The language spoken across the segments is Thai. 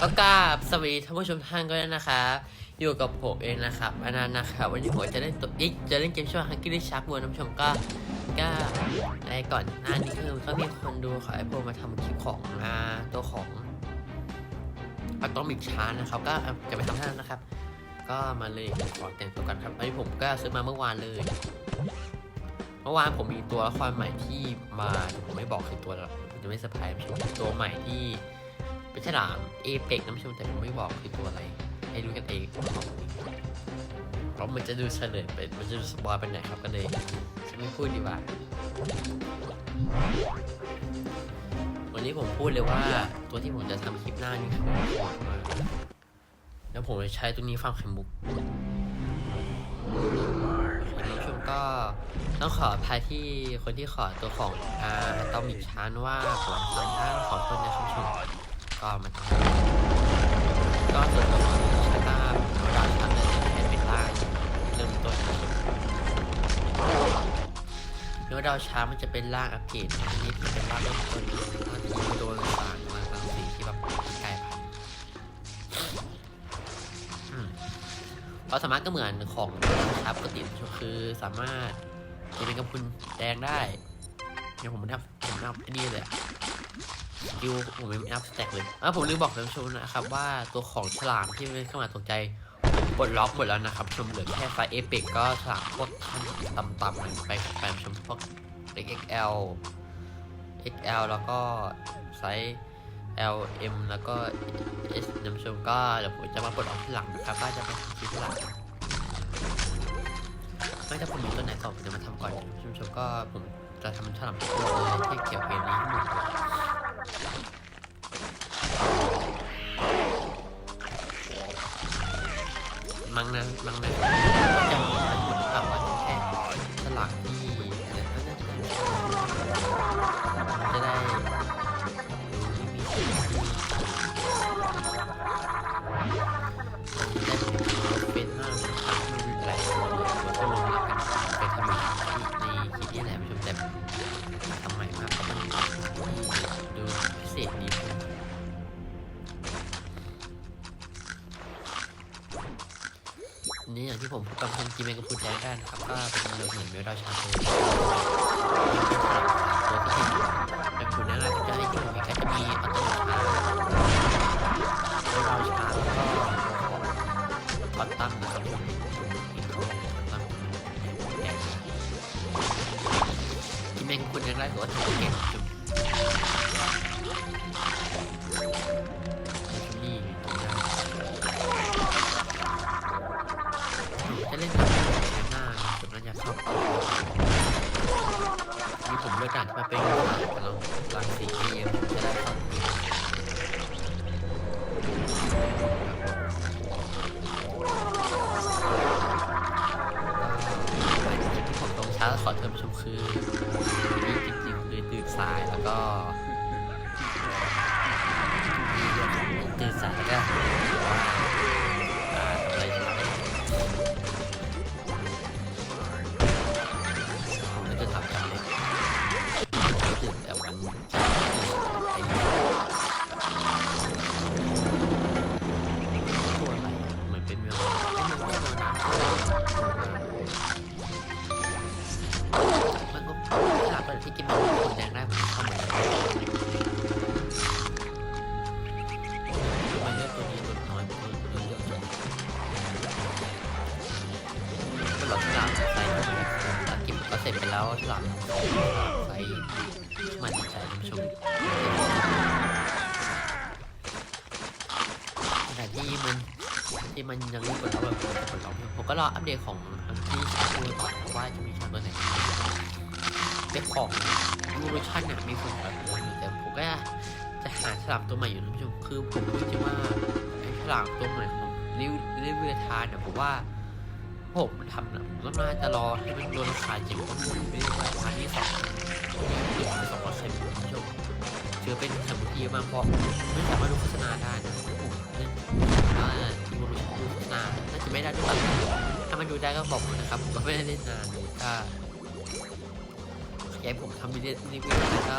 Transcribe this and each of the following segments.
ก็กราบสวัสดีท่านผู้ชมท่านก็ได้นะครับ อยู่กับผมเองนะครับอนันต์นะครับ วันนี้ผมจะเล่นตัวอีกจะเล่นเกมชื่อว่าฮักกี้ชักวัวท่านผู้ชมก็ก็ในก่อนหน้านี้คือก็มีคนดูขอให้ผมมาทำคลิปของอ่าตัวของอะตอมิกชาร์นะครับ ก็จะไปทำท่านนะครับ ก็มาเลยขอแต่งตัวกันครับอันนี้ผมก็ซื้อมาเมื่อวานเลย เมื่อวานผมมีตัวละครใหม่ที่มาผมไม่บอกคือตัวอะไรผมจะไม่เซอร์ไพรส์ตัวใหม่ที่ เป็นฉลามเอเปกนะผู้ชมแต่ผมไม่บอกคือตัวอะไร ให้รู้กันเองเพราะมันจะดูเฉลยเป็นมันจะดูสปอยเป็นไหนครับก็เลยจะไม่พูดดีกว่า วันนี้ผมพูดเลยว่าตัวที่ผมจะทำคลิปหน้านี่คือโหดมากแล้วผมจะใช้ตัวนี้ฟังไข่มุกนนี้ชมก็ต้องขออภัยที่คนที่ขอตัวของอ่าตอมิกชานว่าผมทำได้ขอโทษในคำชม ก็มันก็ส่วนตัวของชาต้าดาวเลยให้เป็นล่างเริ่มต้นเนื้อดาวช้ามันจะเป็นล่างอัปเกรดอันนี้เป็นล่างเริ่มต้นตอนที่โดนสารมาบางสิ่งที่แบบกลายพันธุ์อืมควาสามารถก็เหมือนของครับปกติคือสามารถจะเป็นกำพุนแดงได้เดี๋ยวผมนับผมนับไอ้นี่เลยอะ สกิลผมไม่นับสแต็กเลยอะผมลืมบอกท่านผู้ชมนะครับว่าตัวของฉลามที่เป็นเข้ามาตกใจปลดล็อกหมดแล้วนะครับชมเหลือแค่ไฟเอเปกก็ฉลามพวกขั้นต่ำๆมันไปไปชมพวก XL XL แล้วก็ไซส์ L M แล้วก็ S น้ำชมก็เดี๋ยวผมจะมาปลดออกที่หลังนะครับก็จะไปทำคลิปที่หลังไม่ถ้าผมมีตัวไหนก่อผมจะมาทำก่อนน้ำชมก็ผมจะทำฉลามทุกตัวที่เกี่ยวกับเกมนี้ให้หมด มั้งนะมั้งนะ กับทำจีเมกับพูดแดงได้นะครับก็เป็นเหมือนเมลดาชาโต คือนี่จริงๆคือตื่นสายแล้วก็ตื่นสายแล้วก็ หลักเลยที่กินมันคนแดงได้ผมเข้ามาทำไมเลือกตัวนี้ลดน้อยตัวนี้เยอะจังก็หลอดฉลามใส่ตะกิบก็เสร็จไปแล้วฉลามใส่มันใจท่านผู้ชมขณะที่มันที่มันยังไม่เปิดแล้วแบบเปิดแล้วผมก็รออัปเดตของที่ชาบูก่อนว่าจะมีชาตัวไหน เป็นของรูโรชั่นเนี่ยมีคนแบบโอ้แต่ผมก็จะหาฉลามตัวใหม่อยู่นะผู้ชมคือผมพูดว่าไอ้ฉลามตัวใหม่ของริวริวเวทานเนี่ยผมว่าผมมันทำนะผมก็น่าจะรอให้มันโดนราคาจริงเพราะมันเป็นราคาที่สองหนึ่งสองร้อยเซนผู้ชมเชื่อเป็นสมุทรเยอะมากเพราะไม่สามารถดูโฆษณาได้นะผมเล่นอ่าที่บริษัทดูโฆษณาน่าจะไม่ได้ด้วยถ้ามันดูได้ก็บอกนะครับผมก็ไม่ได้เล่นนานเลยถ้า อยากให้ผมทำวิดีโอรีวิวแล้วก็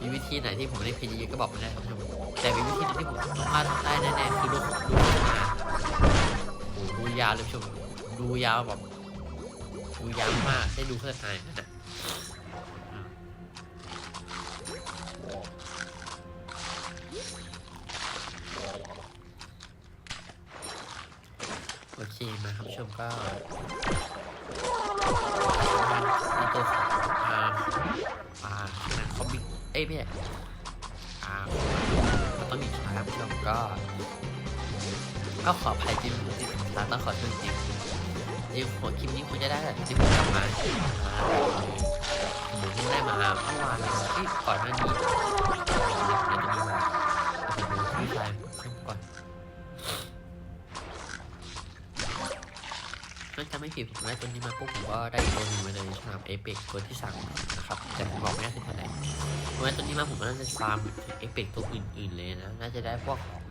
มีวิธีไหนที่ผมได้เพลงเยอะๆก็บอกมาได้ครับท่านผู้ชมแต่มีวิธีหนที่ผมต้องพลาดาดได้แน่ๆคือดูดูโฆษณาโอ้โหดูยาวเลยผู้ชมดูยาวแบบดูยาวมากได้ดูโฆษณาอนั้นนะโอเคมาครับชมก็ในตัวของ เอ้ยไม่ใช่อ่ามันต้องมีช้าผู้ชมก็ ก็ขออภัยจริงที่ผมนะต้องขอโทษจริงจริงหัวคลิปนี้คุณจะได้ที่ผมกลับมาหมเพิ่งได้มาเมื่อวานเลยเอ้ยก่อนหน้านี้ ถ้าจะไม่ผิดผมได้ตัวนี้มาปุ๊บผมก็ได้ตัวนึงมาเลยสำหรับเอเปกตัวที่สั่งนะครับแต่ผมบอกไม่ได้คือตัวไหนผมได้ตัวนี้มาผมก็น่าจะฟาร์มเอเปกตัวอื่น ๆ เลยนะ น่าจะได้พวกของ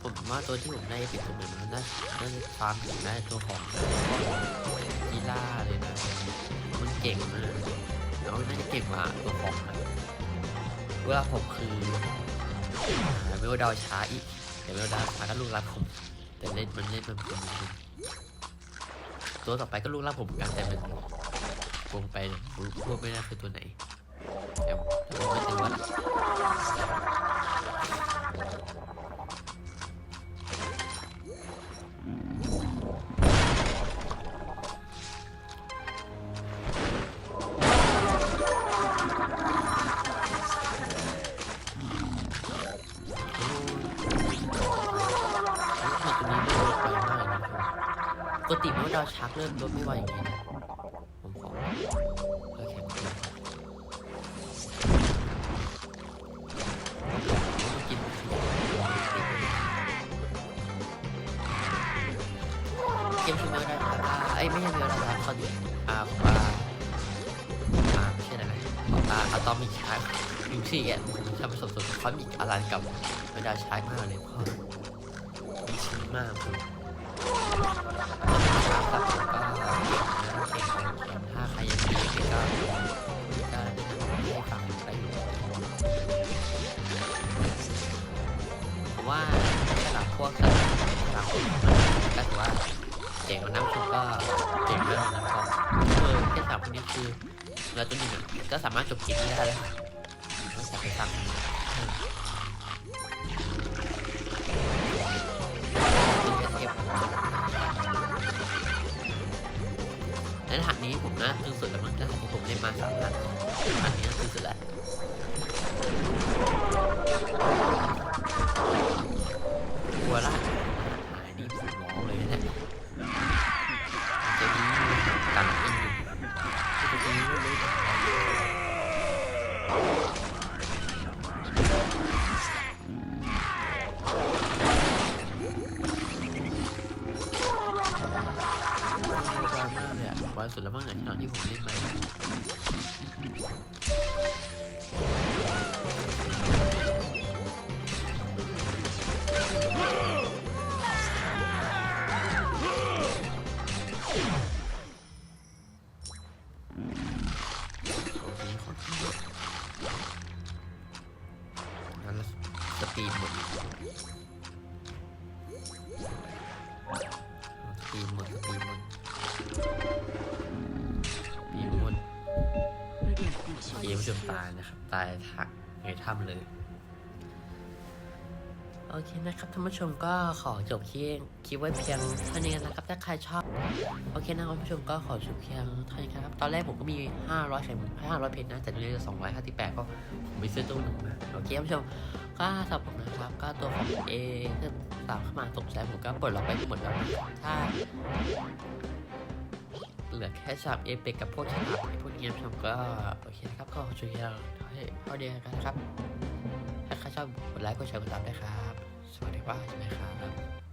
ผมว่าตัวที่ผมได้เปิดตัวเหมือนมันน่าน่าจะฟาร์มถึงได้ตัวของกีฬาเลยนะมันเก่งมากแล้วน่าจะเก่งกว่าตัวของนะเวลาผมคืออ่าเวลดาวช้าอีก แต่เวลดาวช้าก็ลูกรักผม แต่เล่นมันเล่นมันเป็นตัวต่อไปก็ลูกรักผมเหมือนกันแต่มันวงไปรวมไม่ได้คือตัวไหนแต่แต่ว่าไม่ถึงว่า ปกติมันดาชักเริ่มลดไม่ไหวอย่างนี้นะผมขอเพื่อแข่งกินเกมชูเมลได้อ่าไอ้ไม่ใช่เมลได้ครับเขาดิอ่าผมว่าอ่าไม่ใช่อะไรอ่าอะตอมิกชาร์จยูซี่อะทำผสมผสมเขามีอะไรกับเมลดาชาร์จมากเลยพราะมันชิ้นมากคือ ครับก็เก่งนะเก่งถ้าใครยังไม่เก่งก็ก็ให้ฟังไปอยู่ผมว่าสำหรับพวกสำหรับคนก็ถือว่าเก่งกว่าน้ำชุบก็เก่งมากนะครับเออแค่สามคนนี้คือเราตัวหนึ่งก็สามารถจบเกมนี้ได้แล้วนอกจากไปฟัง คือสุดแล้วมั้งรหัสที่ผมเล่นมาสามรหัสรหันนี้คือสุดแล้ว ล่าสุดแล้วมั้งเนี่ยที่ตอนที่ผมเล่นมาของนี้ขอดันแล้วสตีมหมดสตีมหมดสตีมหมด เกมจนตายนะครับ ตายทักในถ้ำเลย โอเคนะครับท่านผู้ชมก็ขอจบคลิปคลิปไว้เพียงเท่านี้นะครับ ถ้าใครชอบ โอเคนะครับท่านผู้ชมก็ขอจบเพียงเท่านี้ครับ ตอนแรกผมก็มี 500แข่ง500 เพจนะ แต่ตอนนี้เหลือ258 ก็ผมไปซื้อตู้หนึ่งมา โอเคท่านผู้ชมก็สำหรับผมนะครับ ก็ตัวของเอที่ตามเข้ามาตกใจผมก็ปลดล็อกไปหมดแล้วถ้าเหลือแค่ฉากเอเปกกับพวกฉากไอ้พวกนี้ผมก็โอเค ก็ช่วยเราให้เอาเดียวกันนะครับ ถ้าใครชอบกดไลค์กดแชร์กดติดตามได้ครับ สวัสดีว่าใช่ไหมครับ